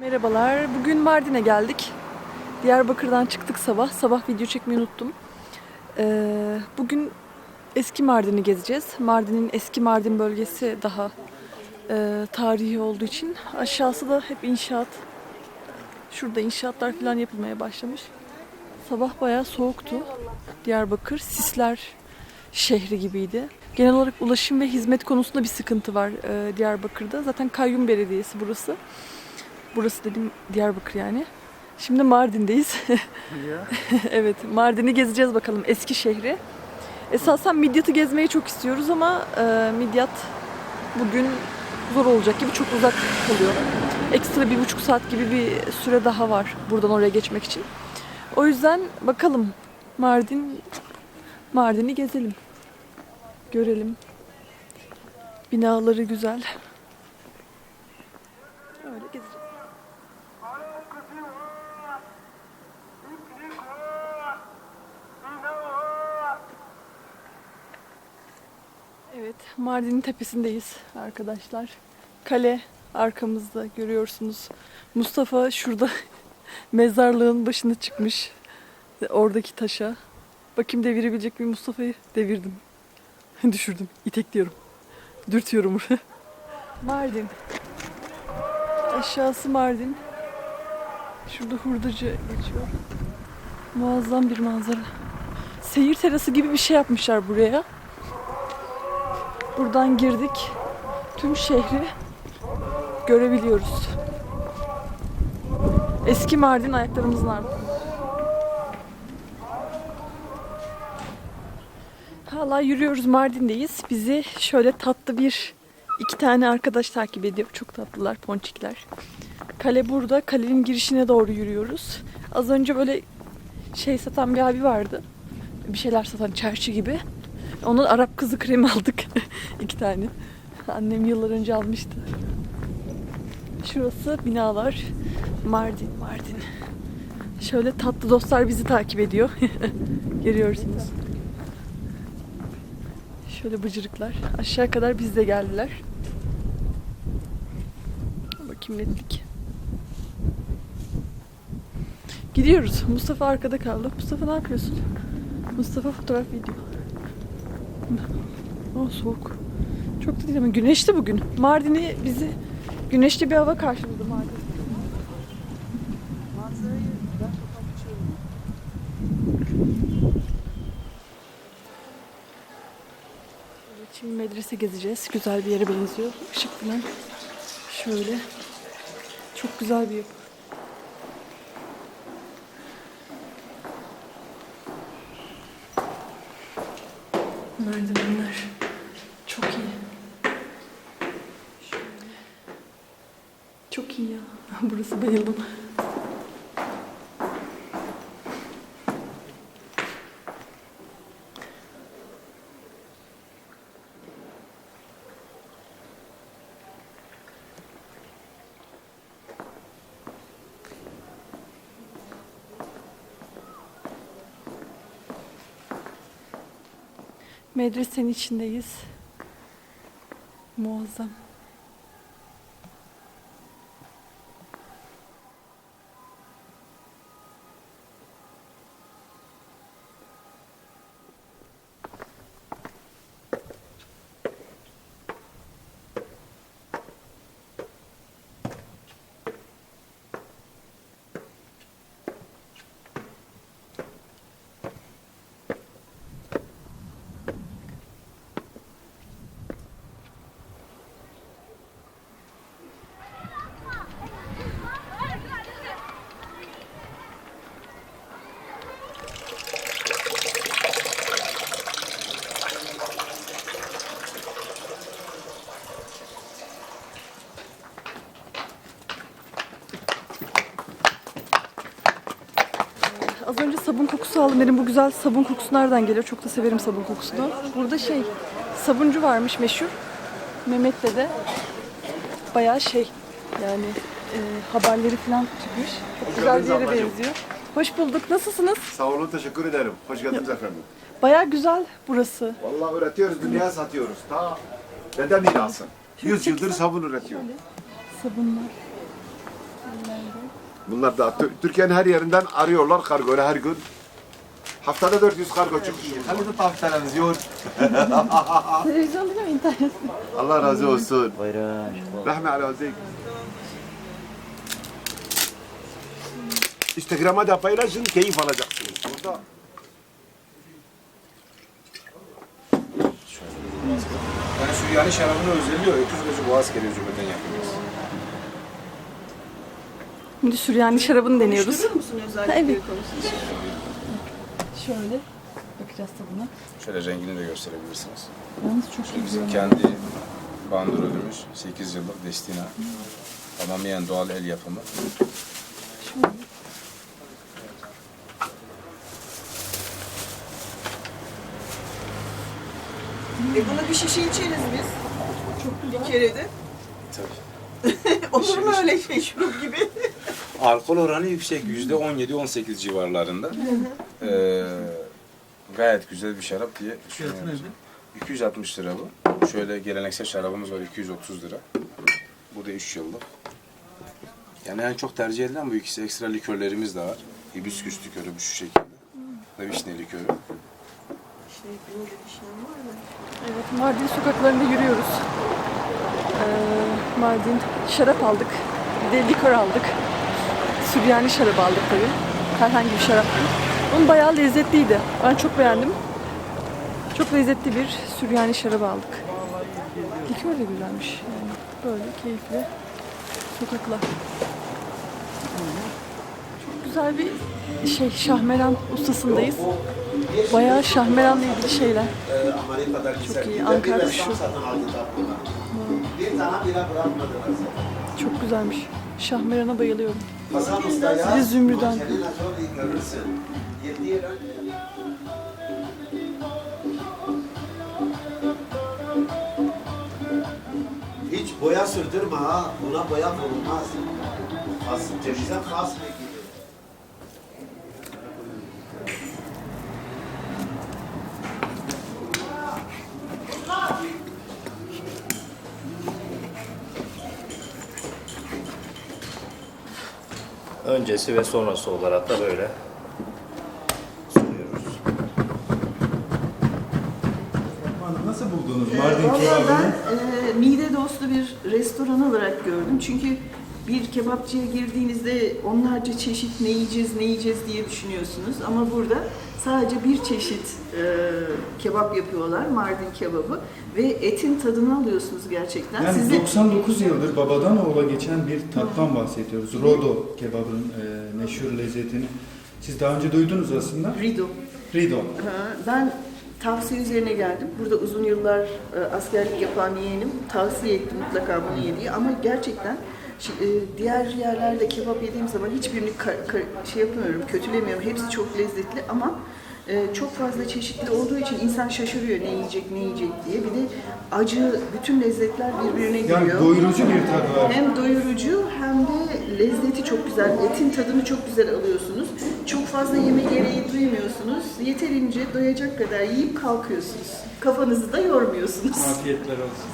Merhabalar. Bugün Mardin'e geldik. Diyarbakır'dan çıktık sabah. Sabah video çekmeyi unuttum. Ee, bugün eski Mardin'i gezeceğiz. Mardin'in eski Mardin bölgesi daha e, tarihi olduğu için. Aşağısı da hep inşaat. Şurada inşaatlar falan yapılmaya başlamış. Sabah bayağı soğuktu. Diyarbakır sisler şehri gibiydi. Genel olarak ulaşım ve hizmet konusunda bir sıkıntı var e, Diyarbakır'da. Zaten kayyum belediyesi burası. Burası dedim Diyarbakır yani. Şimdi Mardin'deyiz. evet, Mardin'i gezeceğiz bakalım eski şehri. Esasen Midyat'ı gezmeyi çok istiyoruz ama e, Midyat bugün zor olacak gibi çok uzak kalıyor. Ekstra bir buçuk saat gibi bir süre daha var buradan oraya geçmek için. O yüzden bakalım Mardin Mardin'i gezelim. Görelim. Binaları güzel. Öyle gezeceğiz. Evet, Mardin'in tepesindeyiz arkadaşlar. Kale arkamızda görüyorsunuz. Mustafa şurada mezarlığın başına çıkmış. Oradaki taşa. Bakayım devirebilecek miyim Mustafa'yı? Devirdim. Düşürdüm. İtekliyorum. Dürtüyorum buraya. Mardin. Aşağısı Mardin. Şurada hurdacı geçiyor. Muazzam bir manzara. Seyir terası gibi bir şey yapmışlar buraya. Buradan girdik. Tüm şehri görebiliyoruz. Eski Mardin ayaklarımızın altında. Hala yürüyoruz Mardin'deyiz. Bizi şöyle tatlı bir iki tane arkadaş takip ediyor. Çok tatlılar ponçikler. Kale burada. Kalenin girişine doğru yürüyoruz. Az önce böyle şey satan bir abi vardı. Bir şeyler satan çarşı gibi. Onun Arap kızı kremi aldık. iki tane. Annem yıllar önce almıştı. Şurası binalar. Mardin, Mardin. Şöyle tatlı dostlar bizi takip ediyor. Görüyorsunuz. Şöyle bıcırıklar. Aşağı kadar biz de geldiler. Bakayım netlik. Gidiyoruz. Mustafa arkada kaldı. Mustafa ne yapıyorsun? Mustafa fotoğraf video. Aa, soğuk. Çok da değil ama güneşli bugün. Mardin'i bizi güneşli bir hava karşıladı Mardin. Şimdi medrese gezeceğiz. Güzel bir yere benziyor. Işık falan. Şöyle. Çok güzel bir yapı. Merdivenler. Çok iyi. Çok iyi ya. Burası bayıldım. Medresenin içindeyiz. Muazzam. Az önce sabun kokusu aldım. Dedim bu güzel sabun kokusu nereden geliyor? Çok da severim sabun kokusunu. Burada şey sabuncu varmış meşhur. Mehmet'te de bayağı şey yani e, haberleri falan çıkmış. Çok güzel bir yere ablacığım. benziyor. Hoş bulduk. Nasılsınız? Sağ olun, teşekkür ederim. Hoş geldiniz efendim. Bayağı güzel burası. Vallahi üretiyoruz, dünyaya satıyoruz. Ta dede mirası. 100 yıldır sabun üretiyor. Sabunlar. Bunlar da Türkiye'nin her yerinden arıyorlar kargoyla her gün. Haftada 400 kargo çıkıyor. Hadi de tavsiyeleriniz yoğurt. Televizyonda mı internet? Allah razı olsun. Buyurun. Rahme alazik. Instagram'a da paylaşın, keyif alacaksınız. Burada. Yani şarabını özleniyor. Öküz gözü boğaz geliyor cümleden yapıyoruz. Şimdi Süryani şarabını deniyoruz. Musun özellikle evet. konusunu? Şöyle bakacağız tadına. Şöyle rengini de gösterebilirsiniz. Yalnız çok güzel. bizim kendi bandrolümüz 8 yıllık Destina. Tamamen doğal el yapımı. E buna bir şişe içeriz biz. Çok güzel. Bir kere de. Tabii. Olur mu öyle şey şurup gibi? Alkol oranı yüksek. Yüzde 17-18 civarlarında. Ee, gayet güzel bir şarap diye düşünüyorum. 260 lira bu. Şöyle geleneksel şarabımız var 230 lira. Bu da 3 yıllık. Yani en çok tercih edilen bu ikisi. Ekstra likörlerimiz de var. Hibiskus likörü bu şu şekilde. Ve vişne likörü. Şey şey var mı? Evet, Mardin sokaklarında yürüyoruz. Ee, Mardin şarap aldık. Bir de likör aldık. Süryani şarabı aldık tabii. Herhangi bir şarap değil. Onun bayağı lezzetliydi. Ben çok beğendim. Çok lezzetli bir Süryani şarabı aldık. Likör de güzelmiş. Yani böyle keyifli sokaklar. Çok güzel bir şey Şahmeran ustasındayız. Bayağı Şahmeran'la ilgili şeyler. Çok iyi. Ankara kuşu. Bırakmadılar. Çok güzelmiş. Şahmeran'a bayılıyorum. Hasan Usta ya. Bir de zümrüden. Kendine çok iyi görürsün. Hiç boya sürdürme ha. Buna boya vurulmaz. Has, cevize has bir Öncesi ve sonrası olarak da böyle sunuyoruz. Nasıl buldunuz Mardin Vallahi kebabını? ben e, mide dostu bir restoran olarak gördüm. Çünkü bir kebapçıya girdiğinizde onlarca çeşit ne yiyeceğiz ne yiyeceğiz diye düşünüyorsunuz. Ama burada sadece bir çeşit e, kebap yapıyorlar, Mardin kebabı. Ve etin tadını alıyorsunuz gerçekten. Yani Sizi 99 yıldır babadan oğula geçen bir tattan bahsediyoruz. Rodo kebabın e, meşhur lezzetini. Siz daha önce duydunuz aslında. Rido. Rido. Ha, Ben tavsiye üzerine geldim. Burada uzun yıllar e, askerlik yapan yeğenim tavsiye etti mutlaka bunu ye diye. Ama gerçekten e, diğer yerlerde kebap yediğim zaman hiçbirini şey yapmıyorum, kötülemiyorum. Hepsi çok lezzetli ama e, çok fazla çeşitli olduğu için insan şaşırıyor ne yiyecek, ne yiyecek diye. Bir de acı, bütün lezzetler birbirine Yani giriyor. doyurucu bir tadı var. Hem doyurucu hem de lezzeti çok güzel. Etin tadını çok güzel alıyorsunuz. Çok fazla yeme gereği duymuyorsunuz. Yeterince doyacak kadar yiyip kalkıyorsunuz. Kafanızı da yormuyorsunuz. Afiyetler olsun.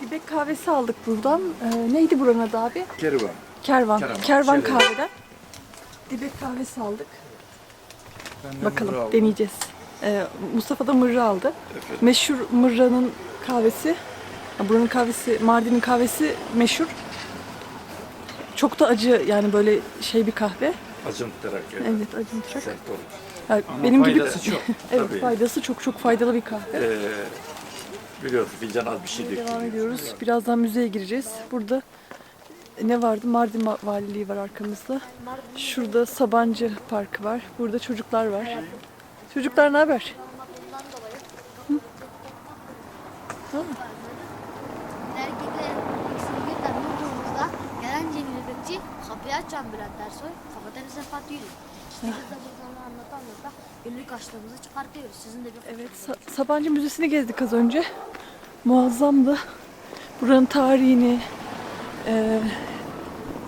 Dibek kahvesi aldık buradan. Ee, neydi buranın adı abi? Kervan. Kervan. Kervan, Şöyle. kahveden. Dibek kahvesi aldık. Bakalım deneyeceğiz. Ee, Mustafa da mırra aldı. Meşhur mırranın kahvesi. Ha, Buranın kahvesi, Mardin'in kahvesi meşhur. Çok da acı yani böyle şey bir kahve. Acımtırarak Evet acımtırak. sert olur. Yani Ama benim gibi faydası çok. evet Tabii. faydası çok çok faydalı bir kahve. Ee, biliyorsun fincan az bir şey Devam dökülüyor. ediyoruz. Birazdan müzeye gireceğiz. Burada ne vardı? Mardin Va- Valiliği var arkamızda. Şurada Sabancı Parkı var. Burada çocuklar var. Çocuklar ne haber? Erkekler ikisini birden vurduğumuzda gelen Cemil Bekçi kapıyı açan Bülent Ersoy kafadan Sefa Tüylü. İşte biz de buradan anlata anlata günlük açlığımızı çıkartıyoruz. Sizin de bir Evet, Sa- Sabancı Müzesi'ni gezdik az önce. Muazzamdı. Buranın tarihini eee,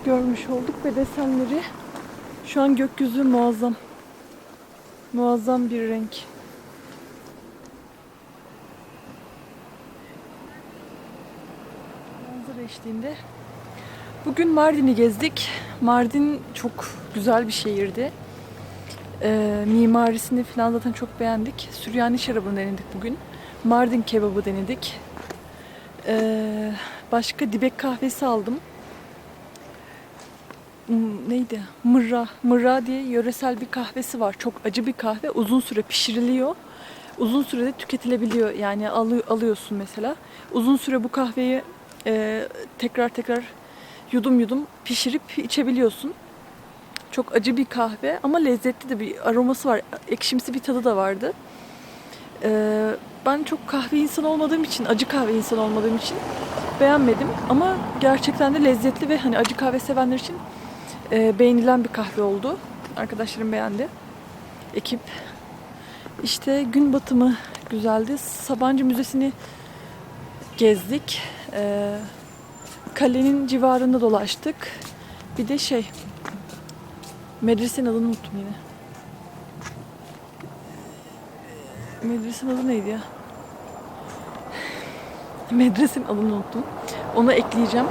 görmüş olduk ve desenleri. Şu an gökyüzü muazzam. Muazzam bir renk. Manzara eşliğinde. Bugün Mardin'i gezdik. Mardin çok güzel bir şehirdi. Ee, mimarisini falan zaten çok beğendik. Süryani şarabını denedik bugün. Mardin kebabı denedik. Ee, başka dibek kahvesi aldım. Hmm, Neydi? Mırra. Mırra diye yöresel bir kahvesi var. Çok acı bir kahve. Uzun süre pişiriliyor. Uzun sürede tüketilebiliyor. Yani alı- alıyorsun mesela. Uzun süre bu kahveyi e, tekrar tekrar yudum yudum pişirip içebiliyorsun. Çok acı bir kahve ama lezzetli de bir aroması var. Ekşimsi bir tadı da vardı. Ee, ben çok kahve insanı olmadığım için, acı kahve insanı olmadığım için beğenmedim. Ama gerçekten de lezzetli ve hani acı kahve sevenler için e, beğenilen bir kahve oldu. Arkadaşlarım beğendi. Ekip. İşte gün batımı güzeldi. Sabancı Müzesi'ni gezdik. Ee, kalenin civarında dolaştık. Bir de şey medresenin adını unuttum yine. Medresenin adı neydi ya? Medresenin adını unuttum. Onu ekleyeceğim.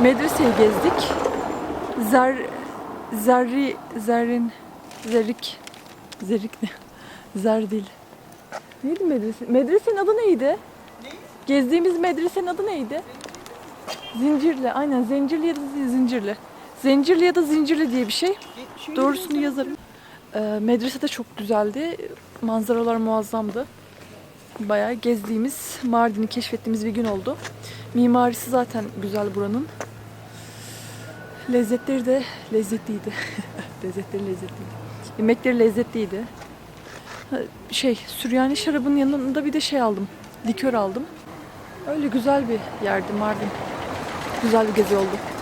Medreseyi gezdik. Zer Zerri Zerrin Zerik Zerik ne? Zerdil. Neydi medrese? Medresenin adı neydi? Gezdiğimiz medresenin adı neydi? Zincirli. Aynen Zincirli ya da Zincirli. Zincirli ya da Zincirli diye bir şey. Doğrusunu yazarım. Ee, medrese de çok güzeldi. Manzaralar muazzamdı. Bayağı gezdiğimiz, Mardin'i keşfettiğimiz bir gün oldu. Mimarisi zaten güzel buranın. Lezzetleri de lezzetliydi. lezzetleri lezzetliydi. Yemekleri lezzetliydi. Şey, Süryani şarabının yanında bir de şey aldım. Likör aldım. Öyle güzel bir yerdi Mardin. Güzel bir gezi oldu.